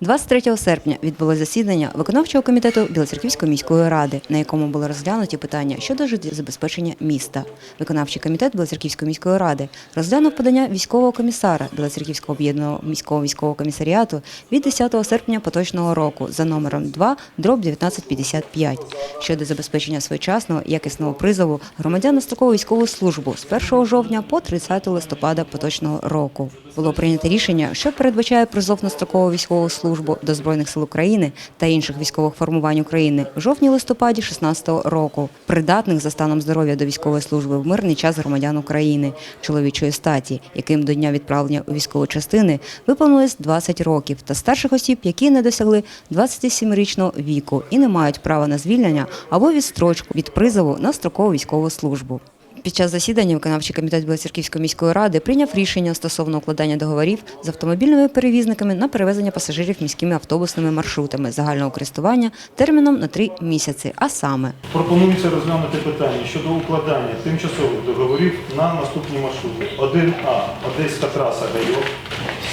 23 серпня відбулося засідання виконавчого комітету Білоцерківської міської ради, на якому були розглянуті питання щодо життєзабезпечення міста. Виконавчий комітет Білоцерківської міської ради розглянув подання військового комісара Білоцерківського об'єднаного міського військового комісаріату від 10 серпня поточного року за номером 2 дроб 1955 щодо забезпечення своєчасного якісного призову громадян на строкову військову службу з 1 жовтня по 30 листопада поточного року. Було прийнято рішення, що передбачає призов на строкову військову службу до Збройних сил України та інших військових формувань України в жовтні-листопаді 16 року, придатних за станом здоров'я до військової служби в мирний час громадян України чоловічої статі, яким до дня відправлення у військові частини виповнилось 20 років, та старших осіб, які не досягли 27-річного віку і не мають права на звільнення або відстрочку від призову на строкову військову службу. Під час засідання виконавчий комітет Білоцерківської міської ради прийняв рішення стосовно укладання договорів з автомобільними перевізниками на перевезення пасажирів міськими автобусними маршрутами загального користування терміном на три місяці, а саме Пропонується розглянути питання щодо укладання тимчасових договорів на наступні маршрути. 1А Одеська траса район,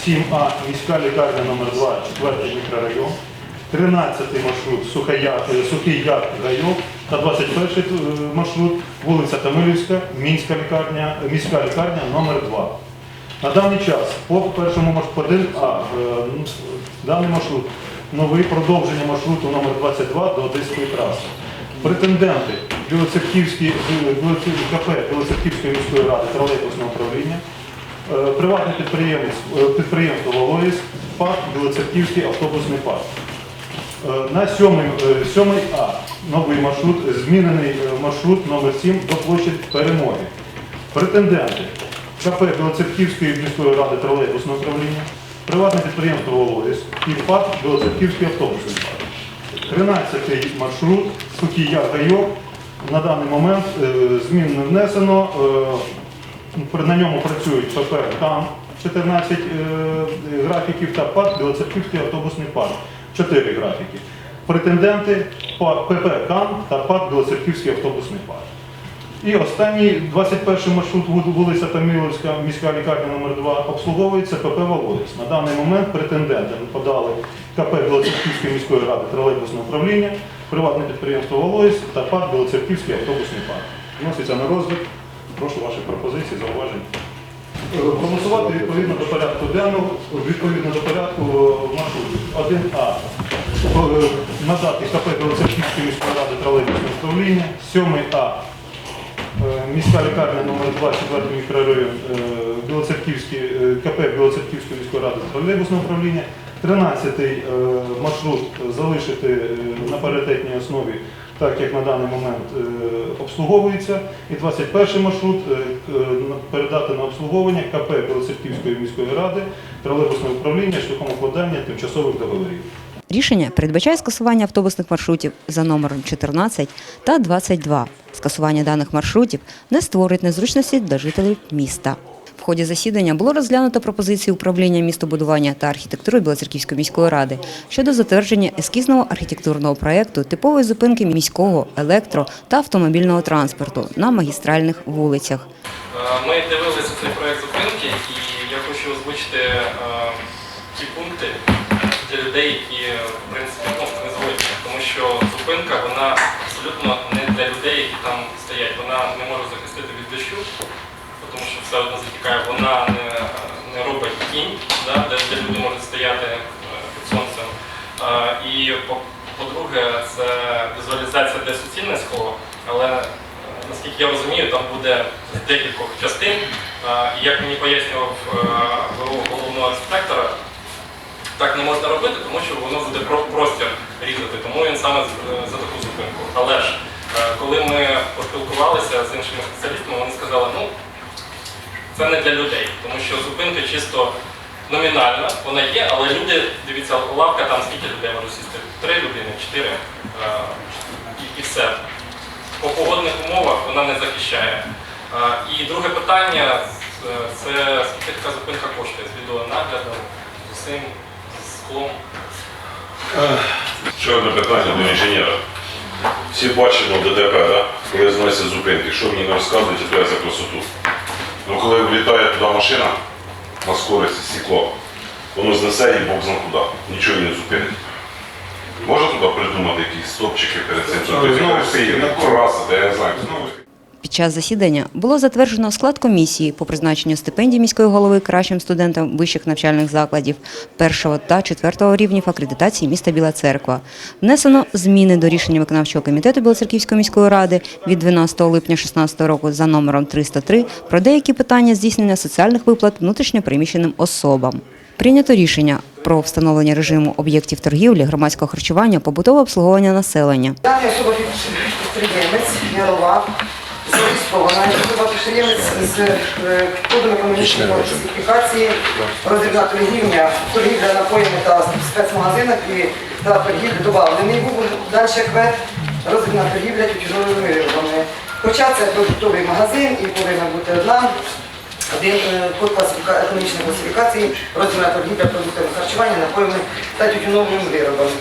7А міська лікарня номер 2 4 мікрорайон, 13 маршрут е, Сухий Яр район та 21 маршрут вулиця Тамилівська, Мінська лікарня, міська лікарня номер 2 На даний час по першому маршруту 1А е, ну, даний маршрут новий продовження маршруту номер 22 до Одеської траси. Претенденти КП Білоцерківської міської ради тролейбусного управління, е, приватний е, підприємство Волоїс, ПАК Білоцерківський автобусний парк. Е, На 7, 7А новий маршрут, змінений е, маршрут номер 7 до площі Перемоги. Претенденти КП Білоцерківської міської ради тролейбусного управління, приватне підприємство Волоїс і ПАК Білоцерківський автобусний парк. 13 маршрут Яр Гайок. На даний момент е, змін не внесено. Е, На ньому працюють ПП КАМ 14 е, графіків та ПАК Білоцерківський автобусний парк 4 графіки. Претенденти ПП КАМ та ПАК Білоцерківський автобусний парк. І останній 21 маршрут вул- вулиця Таміловська, міська лікарня номер 2 обслуговується ПП Володіс. На даний момент претенденти подали КП Білоцерківської міської ради тролейбусного управління, приватне підприємство Володіс та ПАК Білоцерківський автобусний парк. Вноситься на розгляд. Прошу ваші пропозиції, зауваження. Е, Проголосувати відповідно до порядку денного, відповідно до порядку е, маршрутів. 1А. Е, Надати КП Білоцерківської міської ради тролейбусного управління. 7А. Е, Міська лікарня номер 2 4 мікрорайон е, е, КП Білоцерківської міської ради тролейбусного управління. 13-й е, маршрут залишити на паритетній основі, так як на даний момент обслуговується. І 21-й маршрут передати на обслуговування КП Білоцерківської міської ради тролейбусного управління шляхом укладання тимчасових договорів. Рішення передбачає скасування автобусних маршрутів за номером 14 та 22. Скасування даних маршрутів не створить незручності для жителів міста. В ході засідання було розглянуто пропозиції управління містобудування та архітектури Білоцерківської міської ради щодо затвердження ескізного архітектурного проєкту типової зупинки міського електро та автомобільного транспорту на магістральних вулицях. Е, Ми дивилися цей проект зупинки, і я хочу озвучити які в принципі ну, не згодні. Тому що зупинка вона абсолютно не для людей, які там стоять. Вона не може захистити від дощу, тому що все одно затікає, вона не, не робить тінь, да, де, де люди можуть стояти е, під сонцем. Е, І по- по-друге, це візуалізація для суцільницького, але е, наскільки я розумію, там буде з декількох частин. Як мені пояснював е, головного інспектора, так не можна робити, тому що воно буде простір різати, тому він саме за таку зупинку. Але ж, е, коли ми поспілкувалися з іншими спеціалістами, вони сказали, ну це не для людей, тому що зупинка чисто номінальна, вона є, але люди, дивіться, лавка там скільки людей може сісти? Три людини, чотири е, і, все. По погодних умовах вона не захищає. Е, І друге питання е, це скільки така зупинка коштує з відеонаглядом, з усім, склом. Ще одне питання до інженера. Всі бачимо ДТП, да? коли зносять зупинки. Що мені не розказуєте, то я за красоту. Ну коли влітає туди машина на скорості стекло, воно знесе і Бог зна куди. Нічого не зупинить. Можна туди придумати якісь стопчики перед цим, кого? покрасити, я не знаю. Під час засідання було затверджено склад комісії по призначенню стипендій міської голови кращим студентам вищих навчальних закладів першого та четвертого рівнів акредитації міста Біла Церква. Внесено зміни до рішення виконавчого комітету Білоцерківської міської ради від 12 липня 2016 року за номером 303 про деякі питання здійснення соціальних виплат внутрішньопереміщеним особам. Прийнято рішення про встановлення режиму об'єктів торгівлі, громадського харчування, побутового обслуговування населення. Дана особа підприємець Ярова, зареєстрована, особа підприємець з е, кодом економічної класифікації, роздрібна торгівля, торгівля напоями та спецмагазинах і та торгівля добавлений був далі квет, роздрібна торгівля тютюновими виробами. Хоча це продуктовий магазин і повинна бути одна. Один е, код економічної класифікації, розмірна торгівля продуктами харчування, напоями та тютюновими виробами.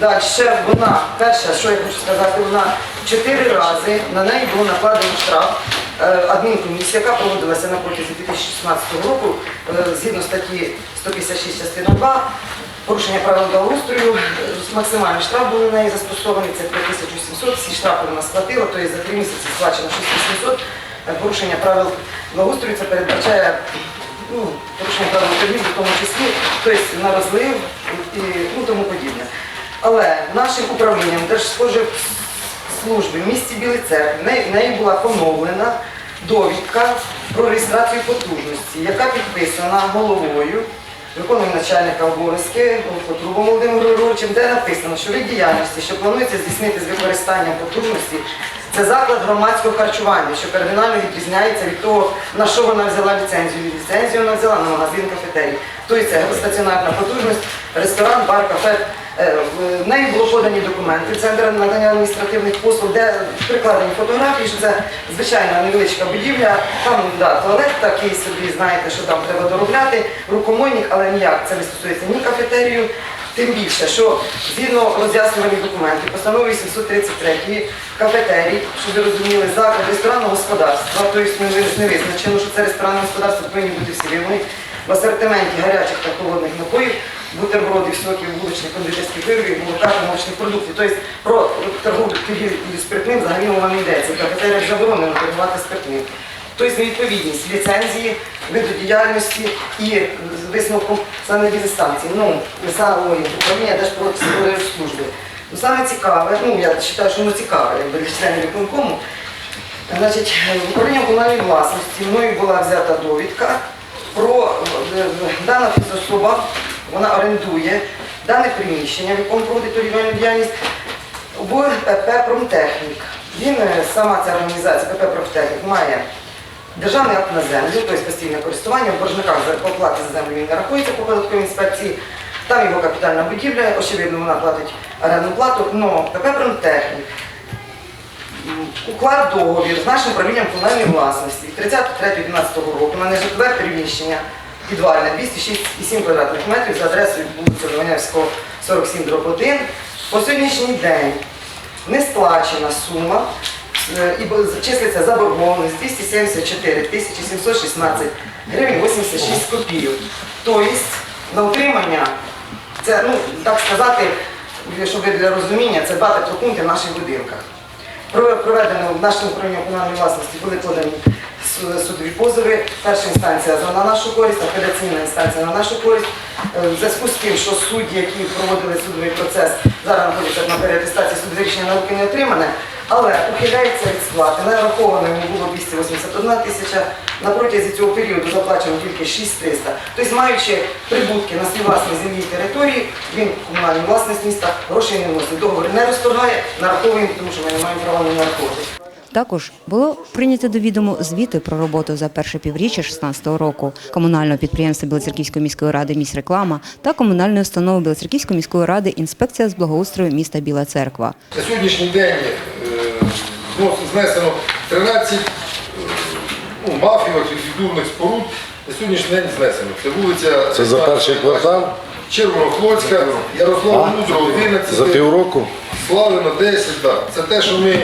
Далі вона, перше, що я хочу сказати, вона чотири рази на неї було накладено штраф. Е, Адмінкомісія, яка проводилася на протязі 2016 року, е, згідно статті 156 частина 2, порушення правил благоустрою, е, максимальний штраф був на неї застосований, це 5700, всі штрафи вона сплатила, тобто за три місяці сплачено 6800. Е, Порушення правил благоустрою це передбачає ну, порушення правил торгівлі, в тому числі, тобто на розлив і ну, тому подібне. Але нашим управлінням Держспоживслужби в місті Білий Церкви в неї, була поновлена довідка про реєстрацію потужності, яка підписана головою, виконує начальника обов'язки Потрубом Володимиром Григоровичем, де написано, що від діяльності, що планується здійснити з використанням потужності, це заклад громадського харчування, що кардинально відрізняється від того, на що вона взяла ліцензію. Ліцензію вона взяла на магазин кафетерій. Тобто це стаціонарна потужність, ресторан, бар, кафе. Е, В неї було подані документи центр надання адміністративних послуг, де прикладені фотографії, що це звичайна невеличка будівля, там да, туалет такий собі, знаєте, що там треба доробляти, рукомойник, але ніяк це не стосується ні кафетерію, тим більше, що згідно роз'яснювальних документів, постанови 833 кафетерій, щоб ви розуміли, заклад ресторанного господарства, тобто не визначено, що це ресторанне господарство повинні бути всі вимоги, в асортименті гарячих та холодних напоїв, бутербродів, соків, вуличних кондитерських виробів, молока та молочних продуктів. Тобто про торгівлю спиртним взагалі мова не йдеться. В кафетеріях заборонено торгувати спиртним. Тобто невідповідність ліцензії, виду діяльності і висновком санепідстанції, ну, не саме управління Держпродспоживслужби. Ну, саме цікаве, ну я вважаю, що воно цікаве, якби для членів виконкому, Значить, управлінням комунальної власності мною була взята довідка про е, дана фізособа, вона орендує дане приміщення, в якому проводить торгівельну діяльність, в ПП «Промтехнік». Він, е, сама ця організація ПП «Промтехнік» має державний акт на землю, тобто постійне користування, в боржниках за оплати за землю він не рахується по податковій інспекції, там його капітальна будівля, очевидно, вона платить орендну плату, але ПП «Промтехнік» уклад договір з нашим управлінням комунальної власності. 30.03.12 року на нежитлове приміщення підвальне 206,7 квадратних метрів за адресою вулиця Леванявського, 47 дроб 1. По сьогоднішній день не сплачена сума е, і числиться заборгованість 274 тисячі 716 гривень 86 копійок. Тобто на утримання, це, ну, так сказати, щоб для розуміння, це два теплопункти в наших будинках. Про- Проведено в нашому управлінні комунальної власності були подані судові позови. Перша інстанція на нашу користь, апеляційна інстанція на нашу користь. Е, В зв'язку з тим, що судді, які проводили судовий процес, зараз знаходяться на переатестації, судове рішення науки не отримане, але ухиляється від сплати. Нараховано йому було 281 тисяча. На протязі цього періоду заплачено тільки 6300. Тобто, маючи прибутки на свій власній землі і території, він комунальну власність міста грошей не вносить. Договір не розторгає, нараховуємо, тому що ми не маємо права не нараховувати. Також було прийнято до відому звіти про роботу за перше півріччя 2016 року комунального підприємства Білоцерківської міської ради «Міськреклама» та комунальної установи Білоцерківської міської ради інспекція з благоустрою міста Біла Церква. На сьогоднішній день е, знесено 13 е, ну, мафієвих архітектурних споруд. На сьогоднішній день знесено. Це вулиця Це за перший квартал? Червонохлодська, Ярослава Мудрого, 11, За півроку? Славина 10. Да. Це те, що ми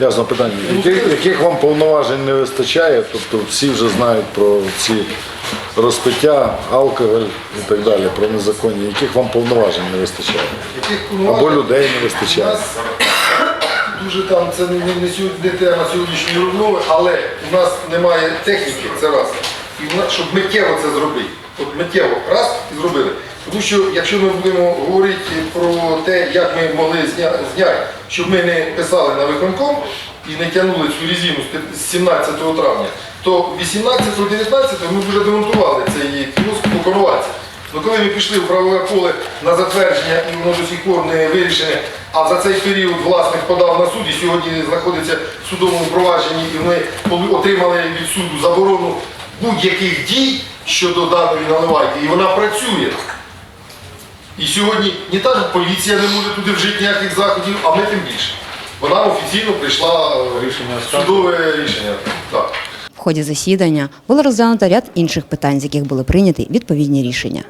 Ясно питання. Яких, яких вам повноважень не вистачає? Тобто всі вже знають про ці розпиття, алкоголь і так далі, про незаконні. Яких вам повноважень не вистачає? Або людей не У вистачає. нас дуже там це не, не, не сьогодні не тема сьогоднішньої розмови, але у нас немає техніки, це раз. І в нас, щоб миттєво це зробити. От миттєво раз і зробили. Тому що якщо ми будемо говорити про те, як ми могли зня- зняти, щоб ми не писали на виконком і не тягнули цю резину з 17 травня, то 18-19 ми вже демонтували цей кіоск по Коновальці. Ну коли ми пішли в правове поле на затвердження і воно до сих пор не вирішене, а за цей період власник подав на суд і сьогодні знаходиться в судовому провадженні, і ми отримали від суду заборону будь-яких дій щодо даної наливайки, і вона працює. І сьогодні не та ж поліція не може туди вжити ніяких заходів, а ми тим більше. Вона офіційно прийшла е, Рішення судове рішення. Так. В ході засідання було розглянуто ряд інших питань, з яких були прийняті відповідні рішення.